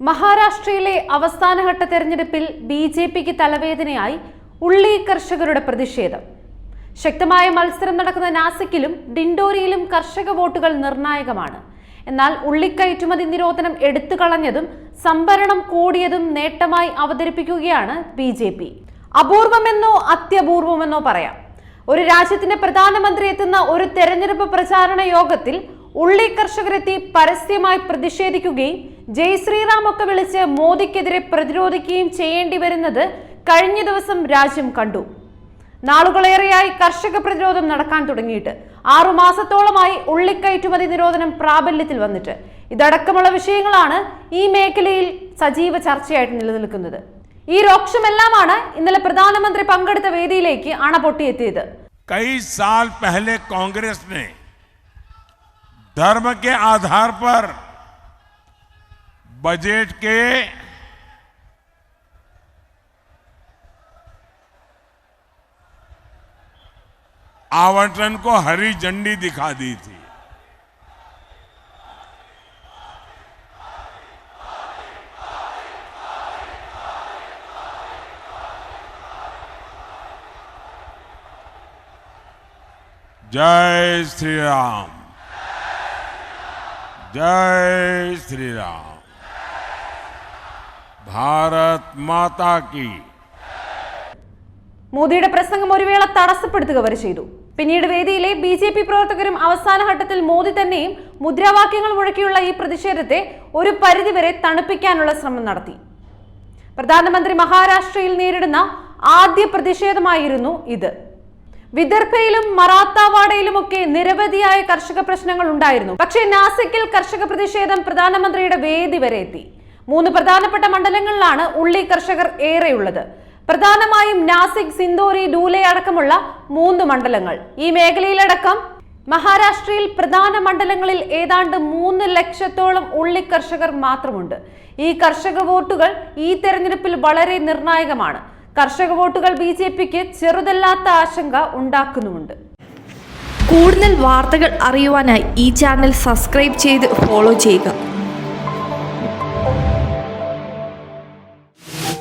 മഹാരാഷ്ട്രയിലെ അവസാനഘട്ട തെരഞ്ഞെടുപ്പിൽ ബി ജെ പിക്ക് തലവേദനയായി ഉള്ളി കർഷകരുടെ പ്രതിഷേധം. ശക്തമായ മത്സരം നടക്കുന്ന നാസിക്കിലും ഡിൻഡോരിയിലും കർഷക വോട്ടുകൾ നിർണായകമാണ്. എന്നാൽ ഉള്ളിക്കയറ്റുമതി നിരോധനം എടുത്തു കളഞ്ഞതും സംഭരണം കൂടിയതും നേട്ടമായി അവതരിപ്പിക്കുകയാണ് ബി ജെ പി. അപൂർവമെന്നോ അത്യപൂർവമെന്നോ പറയാം. ഒരു രാജ്യത്തിന്റെ പ്രധാനമന്ത്രി എത്തുന്ന ഒരു തെരഞ്ഞെടുപ്പ് പ്രചാരണ യോഗത്തിൽ ഉള്ളി കർഷകരെത്തി പരസ്യമായി പ്രതിഷേധിക്കുകയും ജയ് ശ്രീറാമൊക്കെ വിളിച്ച് മോദിക്കെതിരെ പ്രതിരോധിക്കുകയും ചെയ്യേണ്ടി വരുന്നത് കഴിഞ്ഞ ദിവസം രാജ്യം കണ്ടു. നാളുകളേറെയായി കർഷക പ്രതിരോധം നടക്കാൻ തുടങ്ങിയിട്ട്. ആറു മാസത്തോളമായി ഉള്ളിക്കയറ്റുമതി നിരോധനം പ്രാബല്യത്തിൽ വന്നിട്ട്. ഇതടക്കമുള്ള വിഷയങ്ങളാണ് ഈ മേഖലയിൽ സജീവ ചർച്ചയായിട്ട് നിലനിൽക്കുന്നത്. ഈ രോക്ഷമെല്ലാമാണ് ഇന്നലെ പ്രധാനമന്ത്രി പങ്കെടുത്ത വേദിയിലേക്ക് അണപൊട്ടിയെത്തിയത്. കൈ സാൽ പഹലെ കോൺഗ്രസ് ധർമ്മ बजट के आवंटन को हरी झंडी दिखा दी थी। जय श्री राम। जय श्री राम। ഭാരത് മാതാ മോദിയുടെ പ്രസംഗം ഒരു വേള തടസ്സപ്പെടുത്തുക വരെ ചെയ്തു. പിന്നീട് വേദിയിലെ ബി ജെ പി പ്രവർത്തകരും അവസാന ഘട്ടത്തിൽ മോദി തന്നെയും മുദ്രാവാക്യങ്ങൾ മുഴക്കിയുള്ള ഈ പ്രതിഷേധത്തെ ഒരു പരിധിവരെ തണുപ്പിക്കാനുള്ള ശ്രമം നടത്തി. പ്രധാനമന്ത്രി മഹാരാഷ്ട്രയിൽ നേരിടുന്ന ആദ്യ പ്രതിഷേധമായിരുന്നു ഇത്. വിദർഭയിലും മറാത്താവാഡയിലുമൊക്കെ നിരവധിയായ കർഷക പ്രശ്നങ്ങൾ ഉണ്ടായിരുന്നു. പക്ഷേ നാസിക്കിൽ കർഷക പ്രതിഷേധം പ്രധാനമന്ത്രിയുടെ വേദി വരെ എത്തി. മൂന്ന് പ്രധാനപ്പെട്ട മണ്ഡലങ്ങളിലാണ് ഉള്ളി കർഷകർ ഏറെയുള്ളത്. പ്രധാനമായും നാസിക് സിന്ദോരി ഡൂലെ അടക്കമുള്ള മൂന്ന് മണ്ഡലങ്ങൾ. ഈ മേഖലയിലടക്കം മഹാരാഷ്ട്രയിൽ പ്രധാന മണ്ഡലങ്ങളിൽ ഏതാണ്ട് മൂന്ന് ലക്ഷത്തോളം ഉള്ളി കർഷകർ മാത്രമുണ്ട്. ഈ കർഷക വോട്ടുകൾ ഈ തെരഞ്ഞെടുപ്പിൽ വളരെ നിർണായകമാണ്. കർഷക വോട്ടുകൾ ബി ജെ പിക്ക് ചെറുതല്ലാത്ത ആശങ്ക ഉണ്ടാക്കുന്നുമുണ്ട്. കൂടുതൽ വാർത്തകൾ അറിയുവാനായി ഈ ചാനൽ സബ്സ്ക്രൈബ് ചെയ്ത് ഫോളോ ചെയ്യുക.